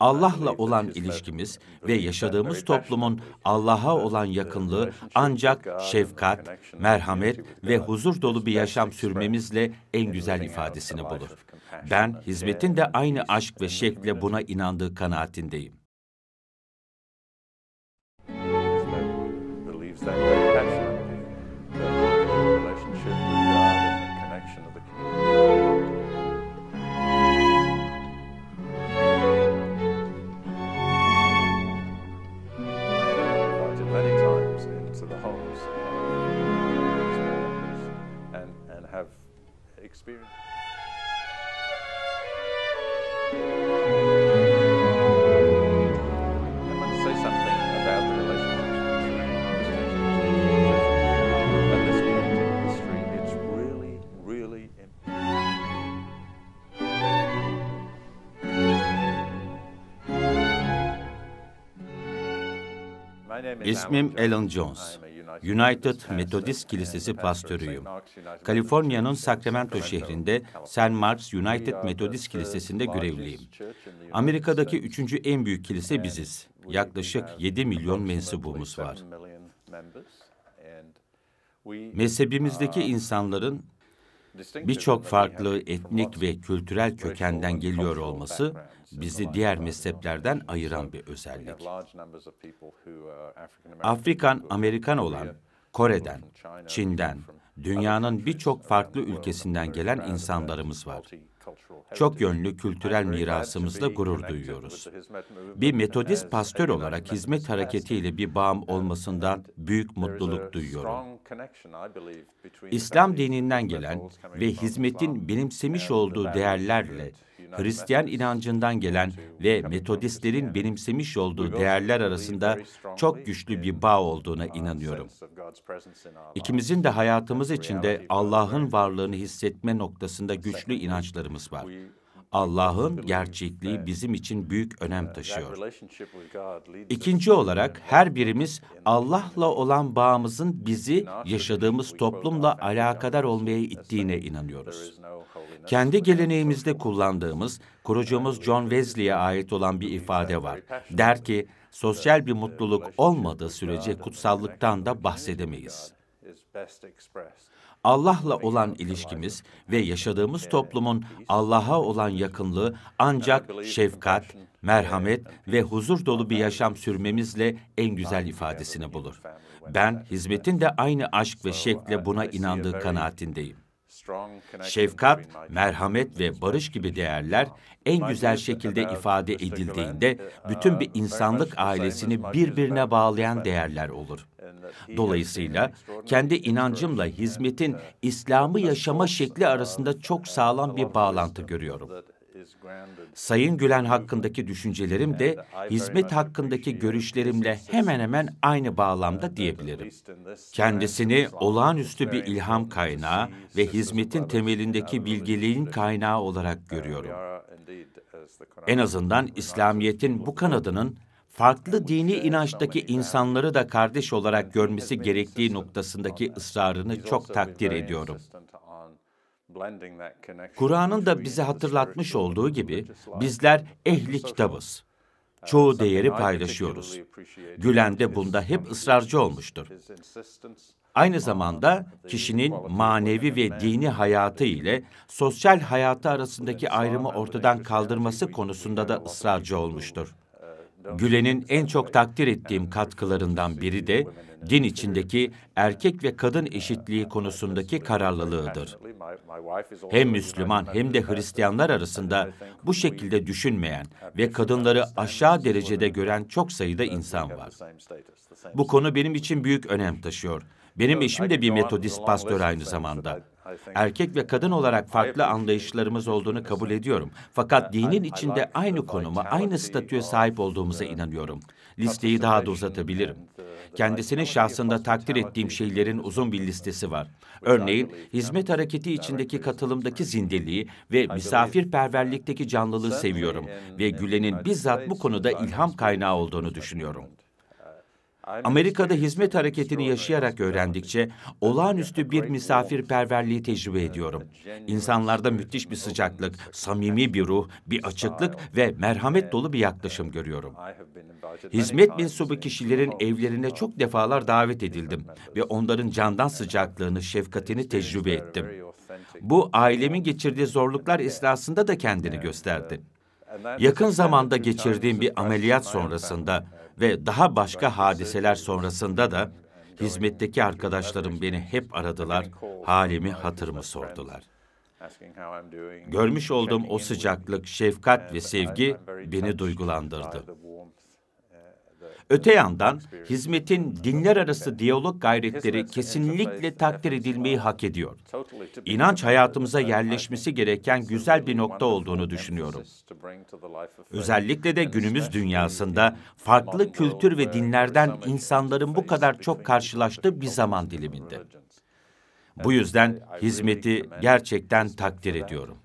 Allah'la olan ilişkimiz ve yaşadığımız toplumun Allah'a olan yakınlığı ancak şefkat, merhamet ve huzur dolu bir yaşam sürmemizle en güzel ifadesini bulur. Ben hizmetin de aynı aşk ve şevkle buna inandığı kanaatindeyim. İsmim Alan Jones. United Methodist Kilisesi pastörüyüm. Kaliforniya'nın Methodist Sacramento şehrinde. St. Mark's United third Kilisesi'nde görevliyim. Amerika'daki üçüncü en büyük kilise biziz. Yaklaşık have 7 milyon mensubumuz var. 7 million members and we Mezhebimizdeki insanların birçok farklı etnik ve kültürel kökenden geliyor olması bizi diğer mezheplerden ayıran bir özellik. Afrikan Amerikan olan, Kore'den, Çin'den, dünyanın birçok farklı ülkesinden gelen insanlarımız var. Çok yönlü kültürel mirasımızla gurur duyuyoruz. Bir metodist pastör olarak hizmet hareketiyle bir bağım olmasından büyük mutluluk duyuyorum. İslam dininden gelen ve hizmetin benimsemiş olduğu değerlerle Hristiyan inancından gelen ve Metodistlerin benimsemiş olduğu değerler arasında çok güçlü bir bağ olduğuna inanıyorum. İkimizin de hayatımız içinde Allah'ın varlığını hissetme noktasında güçlü inançlarımız var. Allah'ın gerçekliği bizim için büyük önem taşıyor. İkinci olarak her birimiz Allah'la olan bağımızın bizi yaşadığımız toplumla alakadar olmaya ittiğine inanıyoruz. Kendi geleneğimizde kullandığımız, kurucumuz John Wesley'e ait olan bir ifade var. Der ki, sosyal bir mutluluk olmadığı sürece kutsallıktan da bahsedemeyiz. Allah'la olan ilişkimiz ve yaşadığımız toplumun Allah'a olan yakınlığı ancak şefkat, merhamet ve huzur dolu bir yaşam sürmemizle en güzel ifadesini bulur. Ben hizmetin de aynı aşk ve şevkle buna inandığı kanaatindeyim. Şefkat, merhamet ve barış gibi değerler en güzel şekilde ifade edildiğinde bütün bir insanlık ailesini birbirine bağlayan değerler olur. Dolayısıyla kendi inancımla hizmetin İslam'ı yaşama şekli arasında çok sağlam bir bağlantı görüyorum. Sayın Gülen hakkındaki düşüncelerim de hizmet hakkındaki görüşlerimle hemen hemen aynı bağlamda diyebilirim. Kendisini olağanüstü bir ilham kaynağı ve hizmetin temelindeki bilgeliğin kaynağı olarak görüyorum. En azından İslamiyet'in bu kanadının farklı dini inançtaki insanları da kardeş olarak görmesi gerektiği noktasındaki ısrarını çok takdir ediyorum. Kur'an'ın da bize hatırlatmış olduğu gibi bizler ehli kitabız. Çoğu değeri paylaşıyoruz. Gülen de bunda hep ısrarcı olmuştur. Aynı zamanda kişinin manevi ve dini hayatı ile sosyal hayatı arasındaki ayrımı ortadan kaldırması konusunda da ısrarcı olmuştur. Gülen'in en çok takdir ettiğim katkılarından biri de din içindeki erkek ve kadın eşitliği konusundaki kararlılığıdır. Hem Müslüman hem de Hristiyanlar arasında bu şekilde düşünmeyen ve kadınları aşağı derecede gören çok sayıda insan var. Bu konu benim için büyük önem taşıyor. Benim eşim de bir metodist pastör aynı zamanda. Erkek ve kadın olarak farklı anlayışlarımız olduğunu kabul ediyorum. Fakat dinin içinde aynı konuma, aynı statüye sahip olduğumuza inanıyorum. Listeyi daha da uzatabilirim. Kendisinin şahsında takdir ettiğim şeylerin uzun bir listesi var. Örneğin, hizmet hareketi içindeki katılımdaki zindeliği ve misafirperverlikteki canlılığı seviyorum ve Gülen'in bizzat bu konuda ilham kaynağı olduğunu düşünüyorum. Amerika'da hizmet hareketini yaşayarak öğrendikçe olağanüstü bir misafirperverliği tecrübe ediyorum. İnsanlarda müthiş bir sıcaklık, samimi bir ruh, bir açıklık ve merhamet dolu bir yaklaşım görüyorum. Hizmet mensubu kişilerin evlerine çok defalar davet edildim ve onların candan sıcaklığını, şefkatini tecrübe ettim. Bu ailemin geçirdiği zorluklar esnasında da kendini gösterdi. Yakın zamanda geçirdiğim bir ameliyat sonrasında ve daha başka hadiseler sonrasında da hizmetteki arkadaşlarım beni hep aradılar, halimi, hatırımı sordular. Görmüş olduğum o sıcaklık, şefkat ve sevgi beni duygulandırdı. Öte yandan hizmetin dinler arası diyalog gayretleri kesinlikle takdir edilmeyi hak ediyor. İnanç hayatımıza yerleşmesi gereken güzel bir nokta olduğunu düşünüyorum. Özellikle de günümüz dünyasında farklı kültür ve dinlerden insanların bu kadar çok karşılaştığı bir zaman diliminde. Bu yüzden hizmeti gerçekten takdir ediyorum.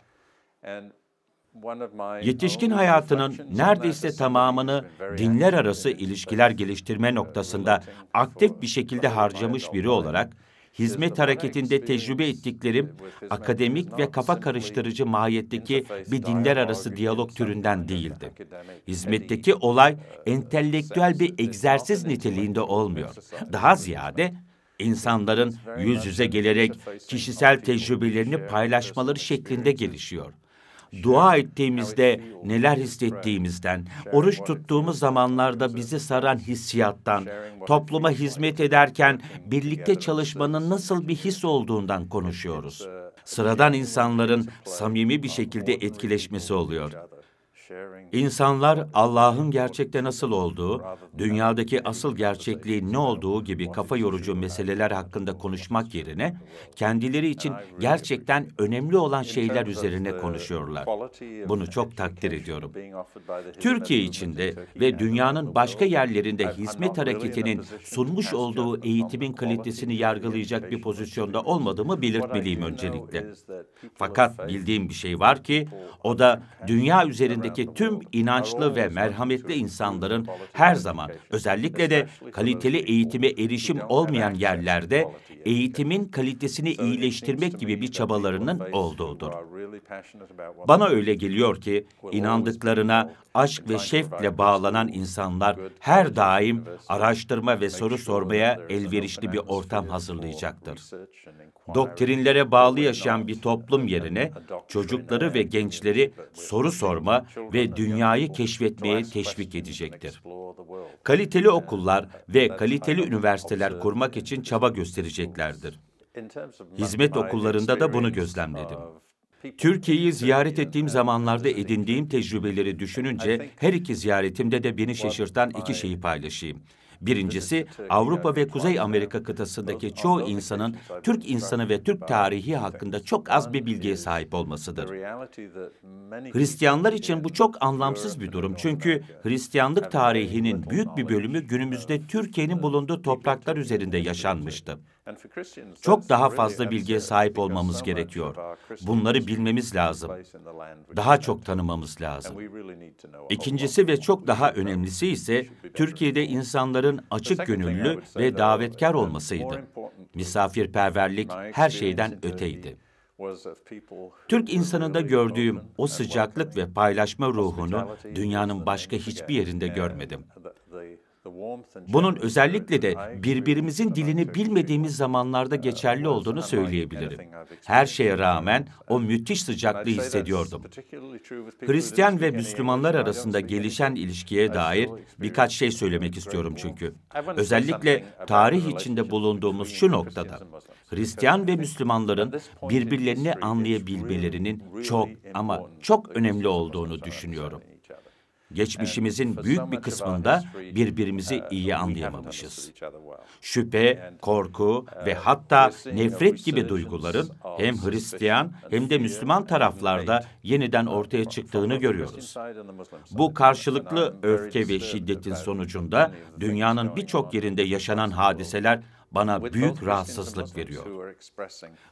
Yetişkin hayatının neredeyse tamamını dinler arası ilişkiler geliştirme noktasında aktif bir şekilde harcamış biri olarak, hizmet hareketinde tecrübe ettiklerim akademik ve kafa karıştırıcı mahiyetteki bir dinler arası diyalog türünden değildi. Hizmetteki olay entelektüel bir egzersiz niteliğinde olmuyor. Daha ziyade insanların yüz yüze gelerek kişisel tecrübelerini paylaşmaları şeklinde gelişiyor dua ettiğimizde neler hissettiğimizden, oruç tuttuğumuz zamanlarda bizi saran hissiyattan, topluma hizmet ederken birlikte çalışmanın nasıl bir his olduğundan konuşuyoruz. Sıradan insanların samimi bir şekilde etkileşmesi oluyor. İnsanlar Allah'ın gerçekte nasıl olduğu, dünyadaki asıl gerçekliğin ne olduğu gibi kafa yorucu meseleler hakkında konuşmak yerine kendileri için gerçekten önemli olan şeyler üzerine konuşuyorlar. Bunu çok takdir ediyorum. Türkiye içinde ve dünyanın başka yerlerinde hizmet hareketinin sunmuş olduğu eğitimin kalitesini yargılayacak bir pozisyonda olmadığımı belirtmeliyim öncelikle. Fakat bildiğim bir şey var ki o da dünya üzerindeki tüm inançlı ve merhametli insanların her zaman özellikle de kaliteli eğitime erişim olmayan yerlerde eğitimin kalitesini iyileştirmek gibi bir çabalarının olduğudur. Bana öyle geliyor ki inandıklarına aşk ve şefkle bağlanan insanlar her daim araştırma ve soru sormaya elverişli bir ortam hazırlayacaktır. Doktrinlere bağlı yaşayan bir toplum yerine çocukları ve gençleri soru sorma ve dünyayı keşfetmeye teşvik edecektir. Kaliteli okullar ve kaliteli üniversiteler kurmak için çaba göstereceklerdir. Hizmet okullarında da bunu gözlemledim. Türkiye'yi ziyaret ettiğim zamanlarda edindiğim tecrübeleri düşününce her iki ziyaretimde de beni şaşırtan iki şeyi paylaşayım. Birincisi Avrupa ve Kuzey Amerika kıtasındaki çoğu insanın Türk insanı ve Türk tarihi hakkında çok az bir bilgiye sahip olmasıdır. Hristiyanlar için bu çok anlamsız bir durum çünkü Hristiyanlık tarihinin büyük bir bölümü günümüzde Türkiye'nin bulunduğu topraklar üzerinde yaşanmıştı. Çok daha fazla bilgiye sahip olmamız gerekiyor. Bunları bilmemiz lazım. Daha çok tanımamız lazım. İkincisi ve çok daha önemlisi ise Türkiye'de insanların açık gönüllü ve davetkar olmasıydı. Misafirperverlik her şeyden öteydi. Türk insanında gördüğüm o sıcaklık ve paylaşma ruhunu dünyanın başka hiçbir yerinde görmedim. Bunun özellikle de birbirimizin dilini bilmediğimiz zamanlarda geçerli olduğunu söyleyebilirim. Her şeye rağmen o müthiş sıcaklığı hissediyordum. Hristiyan ve Müslümanlar arasında gelişen ilişkiye dair birkaç şey söylemek istiyorum çünkü. Özellikle tarih içinde bulunduğumuz şu noktada Hristiyan ve Müslümanların birbirlerini anlayabilmelerinin çok ama çok önemli olduğunu düşünüyorum. Geçmişimizin büyük bir kısmında birbirimizi iyi anlayamamışız. Şüphe, korku ve hatta nefret gibi duyguların hem Hristiyan hem de Müslüman taraflarda yeniden ortaya çıktığını görüyoruz. Bu karşılıklı öfke ve şiddetin sonucunda dünyanın birçok yerinde yaşanan hadiseler bana büyük rahatsızlık veriyor.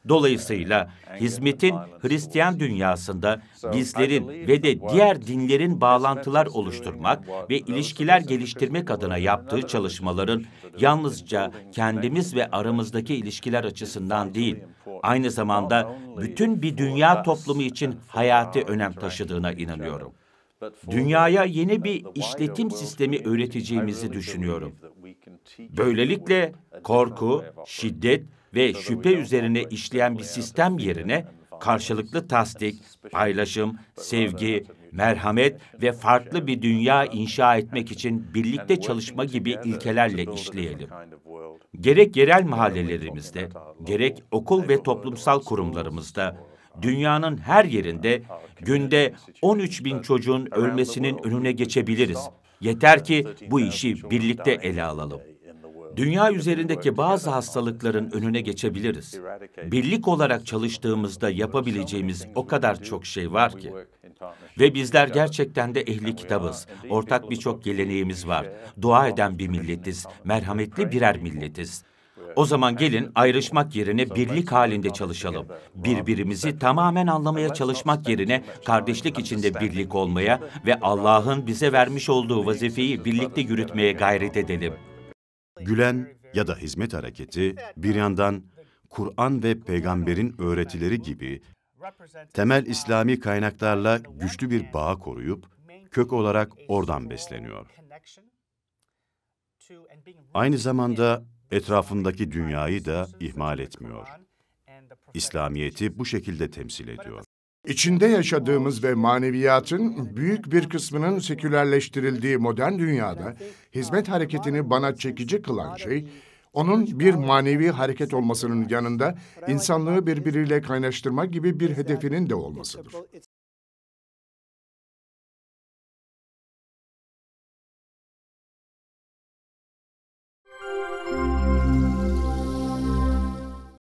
Dolayısıyla hizmetin Hristiyan dünyasında bizlerin ve de diğer dinlerin bağlantılar oluşturmak ve ilişkiler geliştirmek adına yaptığı çalışmaların yalnızca kendimiz ve aramızdaki ilişkiler açısından değil, aynı zamanda bütün bir dünya toplumu için hayati önem taşıdığına inanıyorum. Dünyaya yeni bir işletim sistemi öğreteceğimizi düşünüyorum. Böylelikle korku, şiddet ve şüphe üzerine işleyen bir sistem yerine karşılıklı tasdik, paylaşım, sevgi, merhamet ve farklı bir dünya inşa etmek için birlikte çalışma gibi ilkelerle işleyelim. Gerek yerel mahallelerimizde, gerek okul ve toplumsal kurumlarımızda, dünyanın her yerinde günde 13 bin çocuğun ölmesinin önüne geçebiliriz. Yeter ki bu işi birlikte ele alalım. Dünya üzerindeki bazı hastalıkların önüne geçebiliriz. Birlik olarak çalıştığımızda yapabileceğimiz o kadar çok şey var ki. Ve bizler gerçekten de ehli kitabız. Ortak birçok geleneğimiz var. Dua eden bir milletiz, merhametli birer milletiz. O zaman gelin ayrışmak yerine birlik halinde çalışalım. Birbirimizi tamamen anlamaya çalışmak yerine kardeşlik içinde birlik olmaya ve Allah'ın bize vermiş olduğu vazifeyi birlikte yürütmeye gayret edelim. Gülen ya da hizmet hareketi bir yandan Kur'an ve peygamberin öğretileri gibi temel İslami kaynaklarla güçlü bir bağ koruyup kök olarak oradan besleniyor. Aynı zamanda etrafındaki dünyayı da ihmal etmiyor. İslamiyet'i bu şekilde temsil ediyor. İçinde yaşadığımız ve maneviyatın büyük bir kısmının sekülerleştirildiği modern dünyada hizmet hareketini bana çekici kılan şey, onun bir manevi hareket olmasının yanında insanlığı birbiriyle kaynaştırma gibi bir hedefinin de olmasıdır.